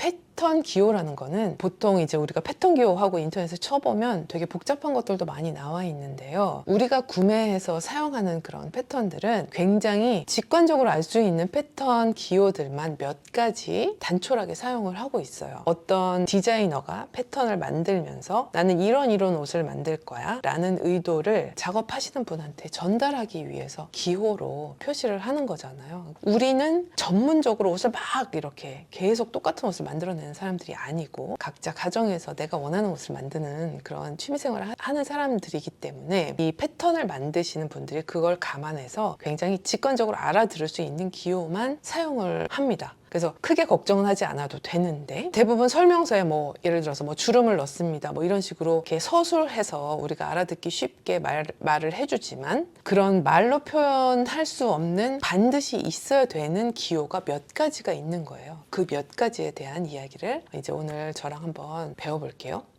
펫 패턴 기호라는 거는 보통 이제 우리가 패턴 기호하고 인터넷에 쳐보면 되게 복잡한 것들도 많이 나와 있는데요. 우리가 구매해서 사용하는 그런 패턴들은 굉장히 직관적으로 알 수 있는 패턴 기호들만 몇 가지 단촐하게 사용을 하고 있어요. 어떤 디자이너가 패턴을 만들면서 나는 이런 이런 옷을 만들 거야 라는 의도를 작업하시는 분한테 전달하기 위해서 기호로 표시를 하는 거잖아요. 우리는 전문적으로 옷을 막 이렇게 계속 똑같은 옷을 만들어내는 사람들이 아니고 각자 가정에서 내가 원하는 옷을 만드는 그런 취미생활을 하- 하는 사람들이기 때문에 이 패턴을 만드시는 분들이 그걸 감안해서 굉장히 직관적으로 알아들을 수 있는 기호만 사용을 합니다. 그래서 크게 걱정은 하지 않아도 되는데 대부분 설명서에 뭐 예를 들어서 뭐 주름을 넣습니다 뭐 이런 식으로 이렇게 서술해서 우리가 알아듣기 쉽게 말, 말을 해주지만 그런 말로 표현할 수 없는 반드시 있어야 되는 기호가 몇 가지가 있는 거예요. 그 몇 가지에 대한 이야기를 이제 오늘 저랑 한번 배워볼게요